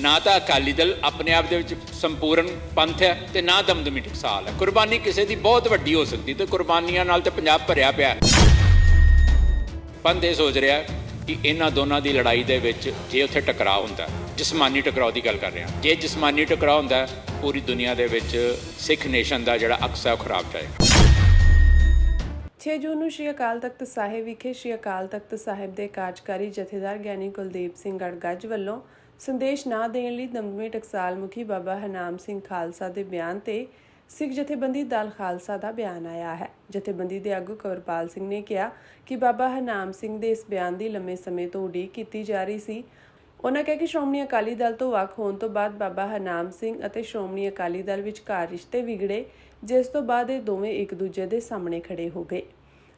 ਨਾ ਤਾਂ ਅਕਾਲੀ ਦਲ ਆਪਣੇ ਆਪ ਦੇ ਵਿੱਚ ਸੰਪੂਰਨ ਪੰਥ ਹੈ ਤੇ ਨਾ ਦਮਦਮੀ ਟਕਸਾਲ ਹੈ। ਕੁਰਬਾਨੀ ਕਿਸੇ ਦੀ ਬਹੁਤ ਵੱਡੀ ਹੋ ਸਕਦੀ ਤੇ ਕੁਰਬਾਨੀਆਂ ਨਾਲ ਤੇ ਪੰਜਾਬ ਭਰਿਆ ਪਿਆ ਪੰਥ ਇਹ ਸੋਚ ਰਿਹਾ ਕਿ ਇਹਨਾਂ ਦੋਨਾਂ ਦੀ ਲੜਾਈ ਦੇ ਵਿੱਚ ਜੇ ਉੱਥੇ ਟਕਰਾਅ ਹੁੰਦਾ ਜਿਸਮਾਨੀ ਟਕਰਾਅ ਦੀ ਗੱਲ ਕਰ ਰਿਹਾ ਜੇ ਜਿਸਮਾਨੀ ਟਕਰਾਅ ਹੁੰਦਾ ਪੂਰੀ ਦੁਨੀਆ ਦੇ ਵਿੱਚ ਸਿੱਖ ਨੇਸ਼ਨ ਦਾ ਜਿਹੜਾ ਅਕਸ ਹੈ ਉਹ ਖਰਾਬ ਜਾਏਗਾ। 6 ਜੂਨ ਨੂੰ ਸ਼੍ਰੀ ਅਕਾਲ ਤਖਤ ਸਾਹਿਬ ਵਿਖੇ ਸ਼੍ਰੀ ਅਕਾਲ ਤਖਤ ਸਾਹਿਬ ਦੇ ਕਾਰਜਕਾਰੀ ਜਥੇਦਾਰ ਗਿਆਨੀ ਕੁਲਦੀਪ ਸਿੰਘ ਗੜਗੱਜ ਵੱਲੋਂ ਸੰਦੇਸ਼ ਨਾ ਦੇਣ ਲਈ ਦਮਦਮੀ ਟਕਸਾਲ ਮੁਖੀ ਬਾਬਾ ਹਨਾਮ ਸਿੰਘ ਖਾਲਸਾ ਦੇ ਬਿਆਨ ਤੇ ਸਿੱਖ ਜਥੇਬੰਦੀ ਦਲ ਖਾਲਸਾ ਦਾ ਬਿਆਨ ਆਇਆ ਹੈ। ਜਥੇਬੰਦੀ ਦੇ ਆਗੂ ਕਵਰਪਾਲ ਸਿੰਘ ਨੇ ਕਿਹਾ ਕਿ ਬਾਬਾ ਹਨਾਮ ਸਿੰਘ ਦੇ ਇਸ ਬਿਆਨ ਦੀ ਲੰਮੇ ਸਮੇਂ ਤੋਂ ਉਡੀਕ ਕੀਤੀ ਜਾ ਰਹੀ ਸੀ। ਉਹਨਾਂ ਕਿਹਾ ਕਿ ਸ਼੍ਰੋਮਣੀ ਅਕਾਲੀ ਦਲ ਤੋਂ ਵੱਖ ਹੋਣ ਤੋਂ ਬਾਅਦ ਬਾਬਾ ਹਰਨਾਮ ਸਿੰਘ ਅਤੇ ਸ਼੍ਰੋਮਣੀ ਅਕਾਲੀ ਦਲ ਵਿਚਕਾਰ ਰਿਸ਼ਤੇ ਵਿਗੜੇ, ਜਿਸ ਤੋਂ ਬਾਅਦ ਇਹ ਦੋਵੇਂ ਇੱਕ ਦੂਜੇ ਦੇ ਸਾਹਮਣੇ ਖੜੇ ਹੋ ਗਏ।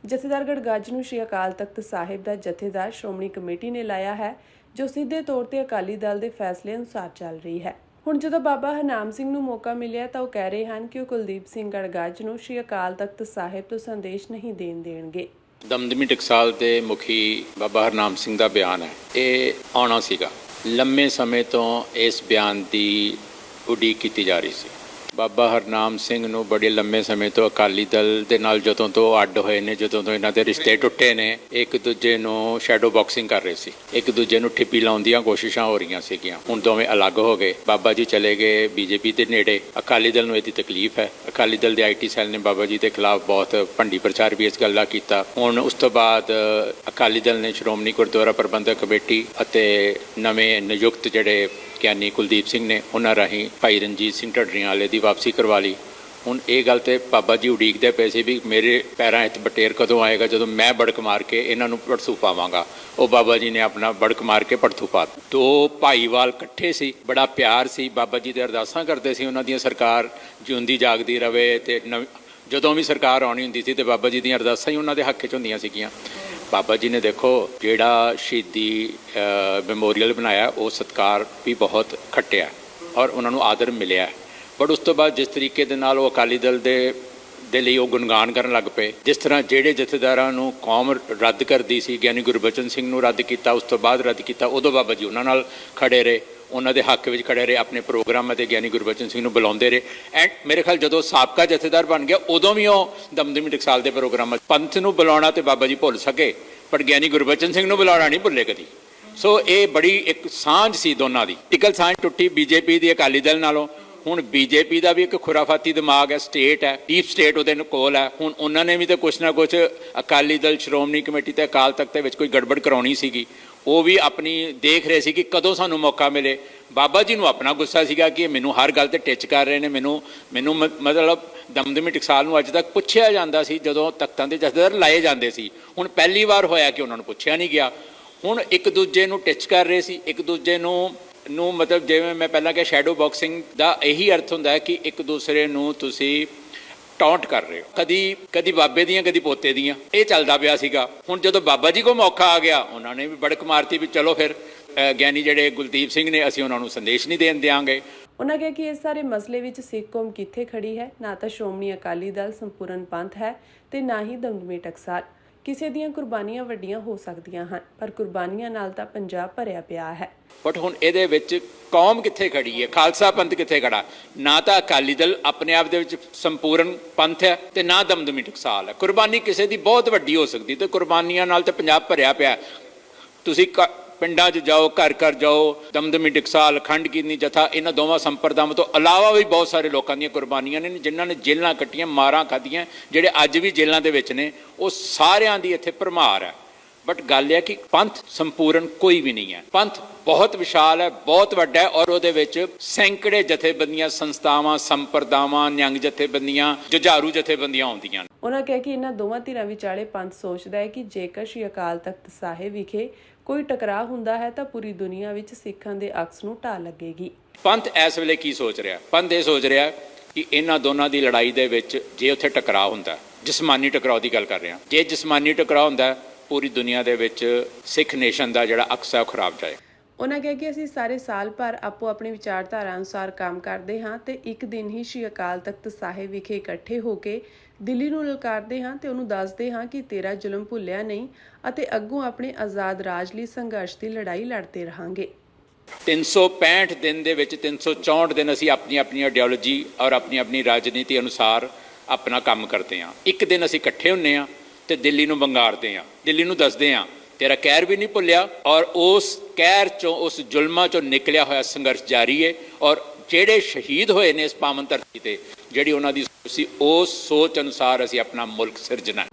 ਜਥੇਦਾਰ ਗੜਗੱਜ ਨੂੰ ਸ਼੍ਰੀ ਅਕਾਲ ਤਖਤ ਸਾਹਿਬ ਦਾ ਜਥੇਦਾਰ ਸ਼੍ਰੋਮਣੀ ਕਮੇਟੀ ਨੇ ਲਾਇਆ ਹੈ, ਜੋ ਸਿੱਧੇ ਤੌਰ ਤੇ ਅਕਾਲੀ ਦਲ ਦੇ ਫੈਸਲੇ ਅਨੁਸਾਰ ਚੱਲ ਰਹੀ ਹੈ। ਹੁਣ ਜਦੋਂ ਬਾਬਾ ਹਰਨਾਮ ਸਿੰਘ ਨੂੰ ਮੌਕਾ ਮਿਲਿਆ, ਤਾਂ ਉਹ ਕਹਿ ਰਹੇ ਹਨ ਕਿ ਉਹ ਕੁਲਦੀਪ ਸਿੰਘ ਗੜਗੱਜ ਨੂੰ ਸ਼੍ਰੀ ਅਕਾਲ ਤਖਤ ਸਾਹਿਬ ਤੋਂ ਸੰਦੇਸ਼ ਨਹੀਂ ਦੇਣ ਦੇਣਗੇ। ਦਮਦਮੀ ਟਕਸਾਲ ਦੇ ਮੁਖੀ ਬਾਬਾ ਹਰਨਾਮ ਸਿੰਘ ਦਾ ਬਿਆਨ ਹੈ। ਇਹ ਆਉਣਾ ਸੀਗਾ। ਲੰਮੇ ਸਮੇਂ ਤੋਂ ਇਸ ਬਿਆਨ ਦੀ ਉਡੀਕ ਕੀਤੀ ਜਾ ਰਹੀ ਸੀ। ਬਾਬਾ ਹਰਨਾਮ ਸਿੰਘ ਨੂੰ ਬੜੇ ਲੰਮੇ ਸਮੇਂ ਤੋਂ ਅਕਾਲੀ ਦਲ ਦੇ ਨਾਲ ਜਦੋਂ ਤੋਂ ਅੱਡ ਹੋਏ ਨੇ, ਜਦੋਂ ਤੋਂ ਇਹਨਾਂ ਦੇ ਰਿਸ਼ਤੇ ਟੁੱਟੇ ਨੇ, ਇੱਕ ਦੂਜੇ ਨੂੰ ਸ਼ੈਡੋ ਬਾਕਸਿੰਗ ਕਰ ਰਹੇ ਸੀ। ਇੱਕ ਦੂਜੇ ਨੂੰ ਠਿੱਪੀ ਲਾਉਣ ਦੀਆਂ ਕੋਸ਼ਿਸ਼ਾਂ ਹੋ ਰਹੀਆਂ ਸੀਗੀਆਂ। ਹੁਣ ਦੋਵੇਂ ਅਲੱਗ ਹੋ ਗਏ। ਬਾਬਾ ਜੀ ਚਲੇ ਗਏ ਬੀਜੇਪੀ ਦੇ ਨੇੜੇ। ਅਕਾਲੀ ਦਲ ਨੂੰ ਇਹਦੀ ਤਕਲੀਫ ਹੈ। ਅਕਾਲੀ ਦਲ ਦੇ ਆਈਟੀ ਸੈੱਲ ਨੇ ਬਾਬਾ ਜੀ ਦੇ ਖਿਲਾਫ ਬਹੁਤ ਭੰਡੀ ਪ੍ਰਚਾਰ ਵੀ ਇਸ ਗੱਲ ਦਾ ਕੀਤਾ। ਹੁਣ ਉਸ ਤੋਂ ਬਾਅਦ ਅਕਾਲੀ ਦਲ ਨੇ ਸ਼੍ਰੋਮਣੀ ਗੁਰਦੁਆਰਾ ਪ੍ਰਬੰਧਕ ਕਮੇਟੀ ਅਤੇ ਨਵੇਂ ਨਿਯੁਕਤ ਜਿਹੜੇ ਗਿਆਨੀ ਕੁਲਦੀਪ ਸਿੰਘ ਨੇ ਉਹਨਾਂ ਰਾਹੀਂ ਭਾਈ ਰਣਜੀਤ ਸਿੰਘ ਢੱਡਰੀਆਂ ਵਾਲੇ ਦੀ ਵਾਪਸੀ ਕਰਵਾ ਲਈ। ਹੁਣ ਇਹ ਗੱਲ ਤੇ ਬਾਬਾ ਜੀ ਉਡੀਕਦੇ ਪਏ ਸੀ ਵੀ ਮੇਰੇ ਪੈਰਾਂ 'ਚ ਬਟੇਰ ਕਦੋਂ ਆਏਗਾ, ਜਦੋਂ ਮੈਂ ਬੜਕ ਮਾਰ ਕੇ ਇਹਨਾਂ ਨੂੰ ਪੜਥੂ ਪਾਵਾਂਗਾ। ਉਹ ਬਾਬਾ ਜੀ ਨੇ ਆਪਣਾ ਬੜਕ ਮਾਰ ਕੇ ਪੜਥੂ ਪਾ ਦੋ ਭਾਈਵਾਲ ਇਕੱਠੇ ਸੀ, ਬੜਾ ਪਿਆਰ ਸੀ। ਬਾਬਾ ਜੀ ਦੇ ਅਰਦਾਸਾਂ ਕਰਦੇ ਸੀ ਉਹਨਾਂ ਦੀਆਂ, ਸਰਕਾਰ ਜਿਉਂਦੀ ਜਾਗਦੀ ਰਵੇ ਤੇ ਨਵ- ਜਦੋਂ ਵੀ ਸਰਕਾਰ ਆਉਣੀ ਹੁੰਦੀ ਸੀ ਤੇ ਬਾਬਾ ਜੀ ਦੀਆਂ ਅਰਦਾਸਾਂ ਹੀ ਉਹਨਾਂ ਦੇ ਹੱਕ 'ਚ ਹੁੰਦੀਆਂ ਸੀਗੀਆਂ। ਬਾਬਾ ਜੀ ਨੇ ਦੇਖੋ ਜਿਹੜਾ ਸ਼ਹੀਦੀ ਮੈਮੋਰੀਅਲ ਬਣਾਇਆ, ਉਹ ਸਤਕਾਰ ਵੀ ਬਹੁਤ ਖੱਟਿਆ ਔਰ ਉਹਨਾਂ ਨੂੰ ਆਦਰ ਮਿਲਿਆ। ਬਟ ਉਸ ਤੋਂ ਬਾਅਦ ਜਿਸ ਤਰੀਕੇ ਦੇ ਨਾਲ ਉਹ ਅਕਾਲੀ ਦਲ ਦੇ ਦੇ ਲਈ ਉਹ ਗੁਣਗਾਨ ਕਰਨ ਲੱਗ ਪਏ। ਜਿਸ ਤਰ੍ਹਾਂ ਜਿਹੜੇ ਜਥੇਦਾਰਾਂ ਨੂੰ ਕੌਮ ਰੱਦ ਕਰਦੀ ਸੀ, ਗਿਆਨੀ ਗੁਰਬਚਨ ਸਿੰਘ ਨੂੰ ਰੱਦ ਕੀਤਾ, ਉਸ ਤੋਂ ਬਾਅਦ ਰੱਦ ਕੀਤਾ, ਉਦੋਂ ਬਾਬਾ ਜੀ ਉਹਨਾਂ ਨਾਲ ਖੜੇ ਰਹੇ। ਉਹਨਾਂ ਦੇ ਹੱਕ ਵਿੱਚ ਖੜੇ ਰਹੇ, ਆਪਣੇ ਪ੍ਰੋਗਰਾਮਾਂ ਤੇ ਗਿਆਨੀ ਗੁਰਬਚਨ ਸਿੰਘ ਨੂੰ ਬੁਲਾਉਂਦੇ ਰਹੇ। ਐਂਡ ਮੇਰੇ ਖਿਆਲ ਜਦੋਂ ਸਾਬਕਾ ਜਥੇਦਾਰ ਬਣ ਗਿਆ, ਉਦੋਂ ਵੀ ਉਹ ਦਮਦਮੀ ਟਕਸਾਲ ਦੇ ਪ੍ਰੋਗਰਾਮਾਂ 'ਚ ਪੰਥ ਨੂੰ ਬੁਲਾਉਣਾ ਤੇ ਬਾਬਾ ਜੀ ਭੁੱਲ ਸਕੇ, ਪਰ ਗਿਆਨੀ ਗੁਰਬਚਨ ਸਿੰਘ ਨੂੰ ਬੁਲਾਉਣਾ ਨਹੀਂ ਭੁੱਲੇ ਕਦੀ। ਸੋ ਇਹ ਬੜੀ ਇੱਕ ਸਾਂਝ ਸੀ ਦੋਨਾਂ ਦੀ। ਟਿਕਲ ਸਾਂਝ ਟੁੱਟੀ ਬੀਜੇਪੀ ਦੀ ਅਕਾਲੀ ਦਲ ਨਾਲੋਂ ਹੁਣ ਬੀਜੇਪੀ ਦਾ ਵੀ ਇੱਕ ਖੁਰਾਫਾਤੀ ਦਿਮਾਗ ਹੈ ਸਟੇਟ ਹੈ ਡੀਪ ਸਟੇਟ ਉਹਦੇ ਕੋਲ ਹੈ। ਹੁਣ ਉਹਨਾਂ ਨੇ ਵੀ ਤਾਂ ਕੁਛ ਨਾ ਕੁਛ ਅਕਾਲੀ ਦਲ, ਸ਼੍ਰੋਮਣੀ ਕਮੇਟੀ ਤੇ ਅਕਾਲ ਤਖਤ ਦੇ ਵਿੱਚ ਕੋਈ ਗੜਬੜ ਕਰਾਉਣੀ ਸੀਗੀ। ਉਹ ਵੀ ਆਪਣੀ ਦੇਖ ਰਹੇ ਸੀ ਕਿ ਕਦੋਂ ਸਾਨੂੰ ਮੌਕਾ ਮਿਲੇ। ਬਾਬਾ ਜੀ ਨੂੰ ਆਪਣਾ ਗੁੱਸਾ ਸੀਗਾ ਕਿ ਇਹ ਮੈਨੂੰ ਹਰ ਗੱਲ ਤੇ ਟਿੱਚ ਕਰ ਰਹੇ ਨੇ, ਮੈਨੂੰ ਮੈਨੂੰ ਮ- ਮਤਲਬ ਦਮਦਮੀ ਟਕਸਾਲ ਨੂੰ ਅੱਜ ਤੱਕ ਪੁੱਛਿਆ ਜਾਂਦਾ ਸੀ, ਜਦੋਂ ਤਖਤਾਂ ਦੇ ਜਥੇਦਾਰ ਲਾਏ ਜਾਂਦੇ ਸੀ। ਹੁਣ ਪਹਿਲੀ ਵਾਰ ਹੋਇਆ ਕਿ ਉਹਨਾਂ ਨੂੰ ਪੁੱਛਿਆ ਨਹੀਂ ਗਿਆ। ਹੁਣ ਇੱਕ ਦੂਜੇ ਨੂੰ ਟਿੱਚ ਕਰ ਰਹੇ ਸੀ, ਇੱਕ ਦੂਜੇ ਨੂੰ ਨੂੰ ਮਤਲਬ ਜਿਵੇਂ ਮੈਂ ਪਹਿਲਾਂ ਕਿਹਾ ਸ਼ੈਡੋ ਬਾਕਸਿੰਗ ਦਾ ਇਹੀ ਅਰਥ ਹੁੰਦਾ ਹੈ ਕਿ ਇੱਕ ਦੂਸਰੇ ਨੂੰ ਤੁਸੀਂ ਟੌਂਟ ਕਰ ਰਹੇ ਹੋ। ਕਦੀ ਕਦੀ ਬਾਬੇ ਦੀਆਂ, ਕਦੀ ਪੋਤੇ ਦੀਆਂ। ਇਹ ਚੱਲਦਾ ਪਿਆ ਸੀਗਾ। ਹੁਣ ਜਦੋਂ ਬਾਬਾ ਜੀ ਕੋ ਮੌਕਾ ਆ ਗਿਆ, ਉਹਨਾਂ ਨੇ ਵੀ ਬੜਕ ਮਾਰਤੀ ਵੀ ਚਲੋ ਫਿਰ ਗਿਆਨੀ ਜਿਹੜੇ ਗੁਲਦੀਪ ਸਿੰਘ ਨੇ, ਅਸੀਂ ਉਹਨਾਂ ਨੂੰ ਸੰਦੇਸ਼ ਨਹੀਂ ਦੇਣ ਦਿਆਂਗੇ। ਉਹਨਾਂ ਕਿਹਾ ਕਿ ਇਸ ਸਾਰੇ ਮਸਲੇ ਵਿੱਚ ਸਿੱਖ ਕੌਮ ਕਿੱਥੇ ਖੜੀ ਹੈ? ਨਾ ਤਾਂ ਸ਼੍ਰੋਮਣੀ ਅਕਾਲੀ ਦਲ ਸੰਪੂਰਨ ਪੰਥ ਹੈ ਤੇ ਨਾ ਹੀ ਦਮਦਮੀ ਟਕਸਾਲ। ਕਿਸੇ ਦੀਆਂ ਕੁਰਬਾਨੀਆਂ ਵੱਡੀਆਂ ਹੋ ਸਕਦੀਆਂ ਹਨ, ਪਰ ਕੁਰਬਾਨੀਆਂ ਨਾਲ ਤਾਂ ਪੰਜਾਬ ਭਰਿਆ ਪਿਆ ਹੈ। ਬਟ ਹੁਣ ਇਹਦੇ ਵਿੱਚ ਕੌਮ ਕਿੱਥੇ ਖੜੀ ਹੈ? ਖਾਲਸਾ ਪੰਥ ਕਿੱਥੇ ਖੜਾ? ਨਾ ਤਾਂ ਅਕਾਲੀ ਦਲ ਆਪਣੇ ਆਪ ਦੇ ਵਿੱਚ ਸੰਪੂਰਨ ਪੰਥ ਹੈ ਤੇ ਨਾ ਦਮਦਮੀ ਟਕਸਾਲ ਹੈ। ਕੁਰਬਾਨੀ ਕਿਸੇ ਦੀ ਬਹੁਤ ਵੱਡੀ ਹੋ ਸਕਦੀ ਤੇ ਕੁਰਬਾਨੀਆਂ ਨਾਲ ਤੇ ਪੰਜਾਬ ਭਰਿਆ ਪਿਆ ਤੁਸੀਂ ਕ- ਪਿੰਡਾਂ 'ਚ ਜਾਓ, ਘਰ ਘਰ ਜਾਓ, ਦਮਦਮੀ ਟਕਸਾਲ ਖੰਡ ਕੀਨੀ ਜਥਾ, ਇਹਨਾਂ ਦੋਵਾਂ ਸੰਪਰਦਾਵਾਂ ਤੋਂ ਇਲਾਵਾ ਵੀ ਬਹੁਤ ਸਾਰੇ ਲੋਕਾਂ ਦੀਆਂ ਕੁਰਬਾਨੀਆਂ ਨੇ, ਜਿਨ੍ਹਾਂ ਨੇ ਜੇਲ੍ਹਾਂ ਕੱਟੀਆਂ, ਮਾਰਾਂ ਖਾਧੀਆਂ, ਜਿਹੜੇ ਅੱਜ ਵੀ ਜੇਲ੍ਹਾਂ ਦੇ ਵਿੱਚ ਨੇ, ਉਹ ਸਾਰਿਆਂ ਦੀ ਇੱਥੇ ਭਰਮਾਰ ਹੈ। ਬਟ ਗੱਲ ਇਹ ਕਿ ਪੰਥ ਸੰਪੂਰਨ ਕੋਈ ਵੀ ਨਹੀਂ ਹੈ। ਪੰਥ ਬਹੁਤ ਵਿਸ਼ਾਲ ਹੈ, ਬਹੁਤ ਵੱਡਾ ਹੈ ਔਰ ਉਹਦੇ ਵਿੱਚ ਸੈਂਕੜੇ ਜਥੇਬੰਦੀਆਂ, ਸੰਸਥਾਵਾਂ, ਸੰਪਰਦਾਵਾਂ, ਨਿਹੰਗ ਜਥੇਬੰਦੀਆਂ, ਜੁਝਾਰੂ ਜਥੇਬੰਦੀਆਂ ਆਉਂਦੀਆਂ ਨੇ। ਉਹਨਾਂ ਕਿਹਾ ਕਿ ਇਹਨਾਂ ਦੋਵਾਂ ਧਿਰਾਂ ਵਿਚਾਲੇ ਪੰਥ ਸੋਚਦਾ ਹੈ ਕਿ ਜੇਕਰ ਸ਼੍ਰੀ ਅਕਾਲ ਤਖਤ ਸਾਹਿਬ ਵਿਖੇ ਕੋਈ ਟਕਰਾਅ ਹੁੰਦਾ ਹੈ ਤਾਂ ਪੂਰੀ ਦੁਨੀਆ ਵਿੱਚ ਸਿੱਖਾਂ ਦੇ ਅਕਸ ਨੂੰ ਢਾਹ ਲੱਗੇਗੀ। ਪੰਥ ਇਸ ਵੇਲੇ ਕੀ ਸੋਚ ਰਿਹਾ? ਪੰਥ ਇਹ ਸੋਚ ਰਿਹਾ ਕਿ ਇਹਨਾਂ ਦੋਨਾਂ ਦੀ ਲੜਾਈ ਦੇ ਵਿੱਚ ਜੇ ਉੱਥੇ ਟਕਰਾਅ ਹੁੰਦਾ, ਜਿਸਮਾਨੀ ਟਕਰਾਅ ਦੀ ਗੱਲ ਕਰ ਰਿਹਾ, ਜੇ ਜਿਸਮਾਨੀ ਟਕਰਾਅ ਹੁੰਦਾ, ਪੂਰੀ ਦੁਨੀਆ ਦੇ ਵਿੱਚ ਸਿੱਖ ਨੇਸ਼ਨ ਦਾ ਜਿਹੜਾ ਅਕਸ ਹੈ ਉਹ ਖਰਾਬ ਜਾਏ। ਉਹਨਾਂ ਕਿਹਾ ਕਿ ਅਸੀਂ ਸਾਰੇ ਸਾਲ ਭਰ ਆਪੋ ਆਪਣੀ ਵਿਚਾਰਧਾਰਾ ਅਨੁਸਾਰ ਕੰਮ ਕਰਦੇ ਹਾਂ ਤੇ ਇੱਕ ਦਿਨ ਹੀ ਸ਼੍ਰੀ ਅਕਾਲ ਤਖਤ ਸਾਹਿਬ ਵਿਖੇ ਇਕੱਠੇ ਹੋ ਕੇ ਦਿੱਲੀ ਨੂੰ ਲਲਕਾਰਦੇ ਹਾਂ ਤੇ ਉਹਨੂੰ ਦੱਸਦੇ ਹਾਂ ਕਿ ਤੇਰਾ ਜ਼ੁਲਮ ਭੁੱਲਿਆ ਨਹੀਂ ਅਤੇ ਅੱਗੋਂ ਆਪਣੇ ਆਜ਼ਾਦ ਰਾਜ ਲਈ ਸੰਘਰਸ਼ ਦੀ ਲੜਾਈ ਲੜਦੇ ਰਹਾਂਗੇ। 365 ਦਿਨ ਦੇ ਵਿੱਚ 364 ਦਿਨ ਅਸੀਂ ਆਪਣੀ ਆਪਣੀ ਆਈਡੀਓਲੋਜੀ ਔਰ ਆਪਣੀ ਆਪਣੀ ਰਾਜਨੀਤੀ ਅਨੁਸਾਰ ਆਪਣਾ ਕੰਮ ਕਰਦੇ ਹਾਂ। ਇੱਕ ਦਿਨ ਅਸੀਂ ਇਕੱਠੇ ਹੁੰਨੇ ਆ ਤੇ ਦਿੱਲੀ ਨੂੰ ਬੰਗਾਰਦੇ ਆ ਦਿੱਲੀ ਨੂੰ ਦੱਸਦੇ ਆ ਤੇਰਾ ਕਹਿਰ ਵੀ ਨਹੀਂ ਭੁੱਲਿਆ ਔਰ ਉਸ ਕਹਿਰ ਚੋਂ, ਉਸ ਜ਼ੁਲਮਾਂ ਚੋਂ ਨਿਕਲਿਆ ਹੋਇਆ ਸੰਘਰਸ਼ ਜਾਰੀ ਹੈ ਔਰ ਜਿਹੜੇ ਸ਼ਹੀਦ ਹੋਏ ਨੇ ਇਸ ਪਾਵਨ ਧਰਤੀ ਤੇ, ਜਿਹੜੀ ਉਹਨਾਂ ਦੀ ਸੋਚ ਸੀ ਉਸ ਸੋਚ ਅਨੁਸਾਰ ਅਸੀਂ ਆਪਣਾ ਮੁਲਕ ਸਿਰਜਣਾ